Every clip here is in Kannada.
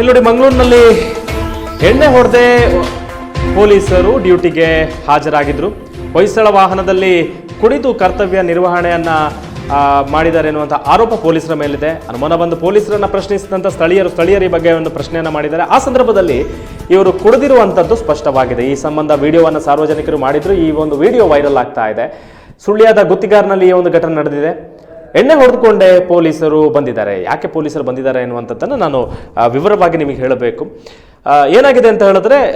ಇಲ್ಲಿ ನೋಡಿ ಮಂಗಳೂರಿನಲ್ಲಿ ಎಣ್ಣೆ ಹೊಡೆದೇ ಪೊಲೀಸರು ಡ್ಯೂಟಿಗೆ ಹಾಜರಾಗಿದ್ದರು ಹೊಯ್ಸಳ ವಾಹನದಲ್ಲಿ ಕುಡಿದು ಕರ್ತವ್ಯ ನಿರ್ವಹಣೆಯನ್ನು ಮಾಡಿದ್ದಾರೆ ಎನ್ನುವಂಥ ಆರೋಪ ಪೊಲೀಸರ ಮೇಲಿದೆ. ಅನುಮಾನ ಬಂದು ಪೊಲೀಸರನ್ನು ಪ್ರಶ್ನಿಸಿದಂಥ ಸ್ಥಳೀಯರು, ಸ್ಥಳೀಯರ ಬಗ್ಗೆ ಒಂದು ಪ್ರಶ್ನೆಯನ್ನು ಮಾಡಿದ್ದಾರೆ. ಆ ಸಂದರ್ಭದಲ್ಲಿ ಇವರು ಕುಡಿದಿರುವಂಥದ್ದು ಸ್ಪಷ್ಟವಾಗಿದೆ. ಈ ಸಂಬಂಧ ವಿಡಿಯೋವನ್ನು ಸಾರ್ವಜನಿಕರು ಮಾಡಿದ್ರು. ಈ ಒಂದು ವಿಡಿಯೋ ವೈರಲ್ ಆಗ್ತಾ ಇದೆ. ಸುಳ್ಯದ ಗುತ್ತಿಗಾರ್ನಲ್ಲಿ ಈ ಒಂದು ಘಟನೆ ನಡೆದಿದೆ. ಎಣ್ಣೆ ಹೊಡೆದುಕೊಂಡೇ ಪೊಲೀಸರು ಬಂದಿದ್ದಾರೆ. ಯಾಕೆ ಪೊಲೀಸರು ಬಂದಿದ್ದಾರೆ ಎನ್ನುವಂಥದ್ದನ್ನು ನಾನು ವಿವರವಾಗಿ ನಿಮಗೆ ಹೇಳಬೇಕು. ಏನಾಗಿದೆ ಅಂತ ಹೇಳಿದ್ರೆ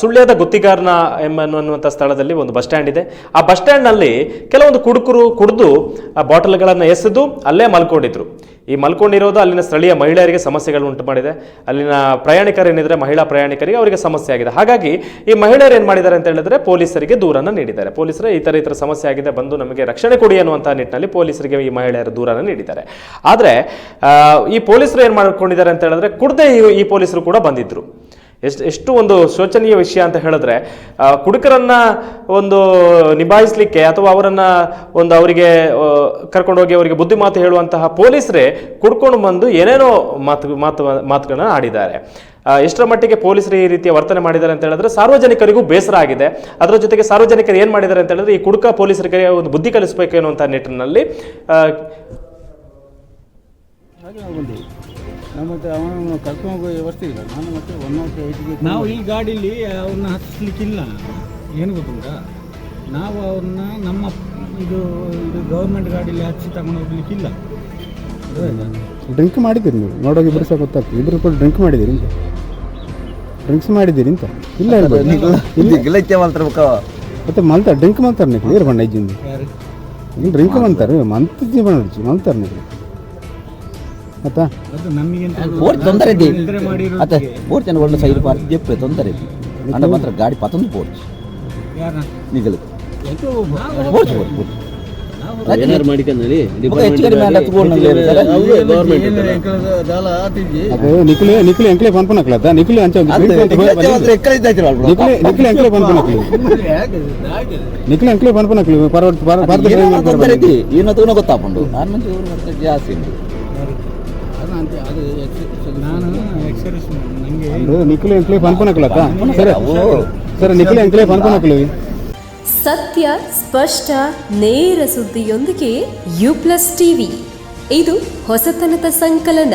ಸುಳ್ಯದ ಗುತ್ತಿಗಾರನ ಅನ್ನುವಂಥ ಸ್ಥಳದಲ್ಲಿ ಒಂದು ಬಸ್ ಸ್ಟ್ಯಾಂಡ್ ಇದೆ. ಆ ಬಸ್ ಸ್ಟ್ಯಾಂಡ್ನಲ್ಲಿ ಕೆಲವೊಂದು ಕುಡುಕರು ಕುಡಿದು, ಆ, ಬಾಟಲ್ಗಳನ್ನು ಎಸೆದು ಅಲ್ಲೇ ಮಲ್ಕೊಂಡಿದ್ರು. ಈ ಮಲ್ಕೊಂಡಿರೋದು ಅಲ್ಲಿನ ಸ್ಥಳೀಯ ಮಹಿಳೆಯರಿಗೆ ಸಮಸ್ಯೆಗಳು ಉಂಟು ಮಾಡಿದೆ. ಅಲ್ಲಿನ ಪ್ರಯಾಣಿಕರೇನಿದ್ರೆ ಮಹಿಳಾ ಪ್ರಯಾಣಿಕರಿಗೆ ಅವರಿಗೆ ಸಮಸ್ಯೆ ಆಗಿದೆ. ಹಾಗಾಗಿ ಈ ಮಹಿಳೆಯರು ಏನು ಮಾಡಿದ್ದಾರೆ ಅಂತ ಹೇಳಿದ್ರೆ ಪೊಲೀಸರಿಗೆ ದೂರನ್ನು ನೀಡಿದ್ದಾರೆ. ಪೊಲೀಸರು ಈ ಥರ ಈ ಥರ ಸಮಸ್ಯೆ ಆಗಿದೆ, ಬಂದು ನಮಗೆ ರಕ್ಷಣೆ ಕೊಡಿ ಅನ್ನುವಂಥ ನಿಟ್ಟಿನಲ್ಲಿ ಪೊಲೀಸರಿಗೆ ಈ ಮಹಿಳೆಯರು ದೂರನ್ನು ನೀಡಿದ್ದಾರೆ. ಆದರೆ ಈ ಪೊಲೀಸರು ಏನು ಮಾಡ್ಕೊಂಡಿದ್ದಾರೆ ಅಂತ ಹೇಳಿದ್ರೆ ಕುಡದೆ ಈ- ಪೊಲೀಸರು ಕೂಡ ಬಂದಿದ್ರು. ಎಷ್ಟು ಎಷ್ಟು ಒಂದು ಶೋಚನೀಯ ವಿಷಯ ಅಂತ ಹೇಳಿದ್ರೆ ಕುಡುಕರನ್ನು ಒಂದು ನಿಭಾಯಿಸಲಿಕ್ಕೆ ಅಥವಾ ಅವರನ್ನು ಒಂದು ಅವರಿಗೆ ಕರ್ಕೊಂಡೋಗಿ ಅವರಿಗೆ ಬುದ್ಧಿ ಮಾತು ಹೇಳುವಂತಹ ಪೊಲೀಸರೇ ಕುಡ್ಕೊಂಡು ಬಂದು ಏನೇನೋ ಮಾತು ಮಾತು, ಮಾತುಗಳನ್ನ ಆಡಿದ್ದಾರೆ. ಎಷ್ಟರ ಮಟ್ಟಿಗೆ ಪೊಲೀಸರು ಈ ರೀತಿಯ ವರ್ತನೆ ಮಾಡಿದ್ದಾರೆ ಅಂತ ಹೇಳಿದ್ರೆ ಸಾರ್ವಜನಿಕರಿಗೂ ಬೇಸರ ಆಗಿದೆ. ಅದರ ಜೊತೆಗೆ ಸಾರ್ವಜನಿಕರು ಏನು ಮಾಡಿದ್ದಾರೆ ಅಂತ ಹೇಳಿದ್ರೆ ಈ ಕುಡುಕ ಪೊಲೀಸರಿಗೆ ಒಂದು ಬುದ್ಧಿ ಕಲಿಸಬೇಕು ಅನ್ನುವಂಥ ನಿಟ್ಟಿನಲ್ಲಿ ನಮ್ಮ ಮತ್ತೆ ಅವನನ್ನು ವ್ಯವಸ್ಥೆ ಇಲ್ಲ. ನಾನು ಮತ್ತೆ ಒನ್ ನಾಟ್ ಏಯ್ಟಿಗೆ ನಾವು ಈ ಗಾಡೀಲಿ ಅವ್ರನ್ನ ಹತ್ತಿಸ್ಲಿಕ್ಕಿಲ್ಲ. ಏನು ಗೊತ್ತುಂಟಾ? ನಾವು ಅವ್ರನ್ನ ನಮ್ಮ ಇದು ಇದು ಗೌರ್ಮೆಂಟ್ ಗಾಡೀಲಿ ಹಚ್ಚಿ ತಗೊಂಡು ಹೋಗ್ಲಿಕ್ಕಿಲ್ಲ? ಡ್ರಿಂಕ್ ಮಾಡಿದ್ದೀರಿ ನೀವು. ನೋಡೋಕೆ ಇಬ್ಬರು ಸಹ ಗೊತ್ತಾಗ್ತದೆ. ಇಬ್ಬರು ಕೂಡ ಡ್ರಿಂಕ್ ಮಾಡಿದ್ದೀರಿ ಅಂತ. ಡ್ರಿಂಕ್ಸ್ ಮಾಡಿದ್ದೀರಿ ಅಂತ. ಇಲ್ಲ ಇಲ್ಲ. ಮತ್ತೆ ಮಲ್ತಾರೆ ಡ್ರಿಂಕ್ ಮಾಡ್ತಾರೆ ನೀವು. ಕ್ಲಿಯರ್ ಬಣ್ಣ ಇಜ್ಜಿಂದ ಡ್ರಿಂಕ್ ಮಾಡ್ತಾರೆ ಮಂತ್ ಜೀವನ ನಡಿಸಿ ಮಲ್ತಾರೆ ನೀವು. ಆಯ್ತಾ ಅದು ನಮಗೆಂತ ಬೋರ್ಡ್ ತೊಂದರೆ ಇದೆ ತೊಂದರೆ ಅತ್ತೆ ಮಾಡಿರೋದಕ್ಕೆ ಬೋರ್ಡ್ ಜನ ಒಳ್ಳೆ ಸೈಡ್ ಪಾರ್ಕ್ ಜೆಪ್ಪೆ ತೊಂದರೆ ಇದೆ ಅಂಡ ಮಾತ್ರ ಗಾಡಿ ಪತ್ತೊಂದು ಬೋರ್ಡ್ ಯಾರ ನಿಗಲು ಎಂತೂ ಬೋರ್ಡ್ ಬೋರ್ಡ್ ಬೋರ್ಡ್ ನಾವು ಏನಾರು ಮಾಡಿಕೊಂಡಲ್ಲಿ ಮತ್ತೆ ಹೆಚ್ಚು ಕಡಿಮೆ ಆಟ ತಗೊಂಡು ಅದು ನಿಖಿಲ್ ನಿಖಿಲ್ ಎಂಕ್ಲೆ ಪನ್ಪನ್ ಹಾಕ್ಲತ್ತ ನಿಖಿಲ್ ಅಂಚ ಒಂದು drink ಅಂತ ಹೋಗಿ ಬಂದಿದ್ದು. ನಿಖಿಲ್ ನಿಖಿಲ್ ಎಂಕ್ಲೆ ಪನ್ಪನ್ ಹಾಕ್ಲಿ ನಿಖಿಲ್ ಎಂಕ್ಲೇಫ್ ಅನ್ಕೊಳಕಲಕ್ಕ ಸರ್ ನಿಖಿಲ್ ಎಂಕ್ಲೇಫ್ ಸತ್ಯ ಸ್ಪಷ್ಟ ನೇರ ಸುದ್ದಿಯೊಂದಿಗೆ ಯು ಪ್ಲಸ್ ಟಿವಿ ಇದು ಹೊಸತನದ ಸಂಕಲನ